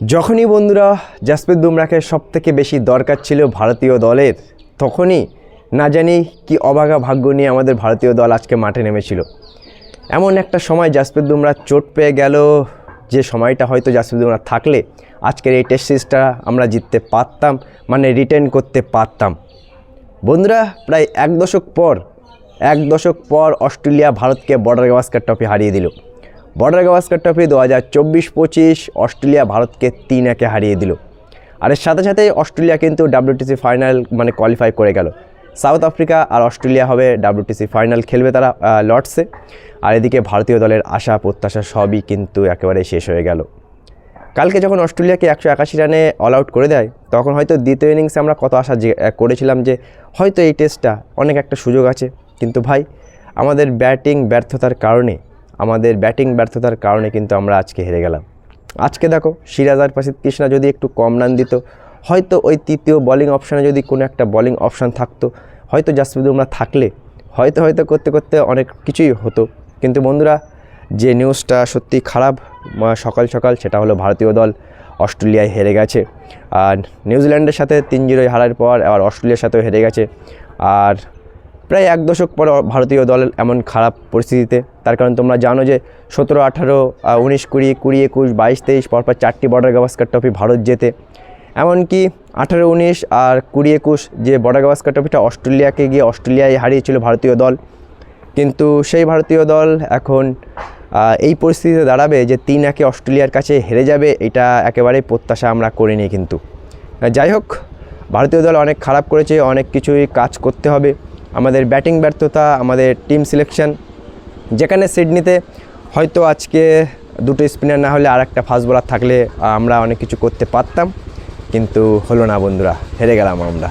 যখনই বন্ধুরা জাসপ্রীত বুমরাকে সব থেকে বেশি দরকার ছিল ভারতীয় দলের, তখনই না জানি কি অবাগা ভাগ্য নিয়ে আমাদের ভারতীয় দল আজকে মাঠে নেমেছিল। এমন একটা সময় জাসপ্রীত বুমরা চোট পেয়ে গেল, যে সময়টা হয়তো জাসপ্রীত বুমরা থাকলে আজকের এই টেস্ট সিরিজটা আমরা জিততে পারতাম মানে রিটার্ন করতে পারতাম। বন্ধুরা, প্রায় এক দশক পর, এক দশক পর অস্ট্রেলিয়া ভারতকে বর্ডার গাভাস্কার ট্রফি হারিয়ে দিল। বর্ডার গাভাস্কার ট্রফি দু হাজার চব্বিশ পঁচিশ অস্ট্রেলিয়া ভারতকে তিন একে হারিয়ে দিল। আর এর সাথে সাথে অস্ট্রেলিয়া কিন্তু ডাব্লিউটিসি ফাইনাল মানে কোয়ালিফাই করে গেল। সাউথ আফ্রিকা আর অস্ট্রেলিয়া হবে ডাব্লিউটিসি ফাইনাল খেলবে তারা লর্ডসে আর এদিকে ভারতীয় দলের আশা প্রত্যাশা সবই কিন্তু একেবারে শেষ হয়ে গেল। কালকে যখন অস্ট্রেলিয়াকে একশো একাশি রানে অল আউট করে দেয়, তখন হয়তো দ্বিতীয় ইনিংসে আমরা কত আশা করেছিলাম যে, হয়তো এই টেস্টটা অনেক একটা সুযোগ আছে। কিন্তু ভাই, আমাদের ব্যাটিং ব্যর্থতার কারণে আমাদের ব্যাটিং ব্যর্থতার কারণে কিন্তু আমরা আজকে হেরে গেলাম। আজকে দেখো সিরাজ আর পাশিদ কৃষ্ণা যদি একটু কম রান দিত, হয়তো ওই তৃতীয় বোলিং অপশানে যদি কোনো একটা বোলিং অপশান থাকতো, হয়তো জাসপ্রীত বুমরা থাকলে, হয়তো হয়তো করতে করতে অনেক কিছুই হতো। কিন্তু বন্ধুরা, যে নিউজটা সত্যি খারাপ সকাল সকাল, সেটা হলো ভারতীয় দল অস্ট্রেলিয়ায় হেরে গেছে। আর নিউজিল্যান্ডের সাথে তিন জিরোয় হারার পর আবার অস্ট্রেলিয়ার সাথেও হেরে গেছে। আর প্রায় এক দশক পর ভারতীয় দল এমন খারাপ পরিস্থিতিতে, তার কারণ তোমরা জানো যে সতেরো, আঠারো উনিশ, কুড়ি কুড়ি, একুশ, বাইশ, তেইশ পরপর চারটি বর্ডার গাভাস্কার ট্রফি ভারত জেতে। এমনকি আঠারো, উনিশ আর কুড়ি, একুশ যে বর্ডার গাভাস্কার ট্রফিটা অস্ট্রেলিয়াকে গিয়ে অস্ট্রেলিয়ায় হারিয়েছিল ভারতীয় দল। কিন্তু সেই ভারতীয় দল এখন এই পরিস্থিতিতে দাঁড়াবে যে তিন একে অস্ট্রেলিয়ার কাছে হেরে যাবে, এটা একেবারেই প্রত্যাশা আমরা করিনি কিন্তু। যাই হোক, ভারতীয় দল অনেক খারাপ করেছে, অনেক কিছুই কাজ করতে হবে। আমাদের ব্যাটিং ব্যর্থতা, আমাদের টিম সিলেকশন যেখানে সিডনিতে হয়তো আজকে দুটো স্পিনার না হলে আর একটা ফাস্ট বোলার থাকলে আমরা অনেক কিছু করতে পারতাম, কিন্তু হলো না বন্ধুরা, হেরে গেলাম আমরা।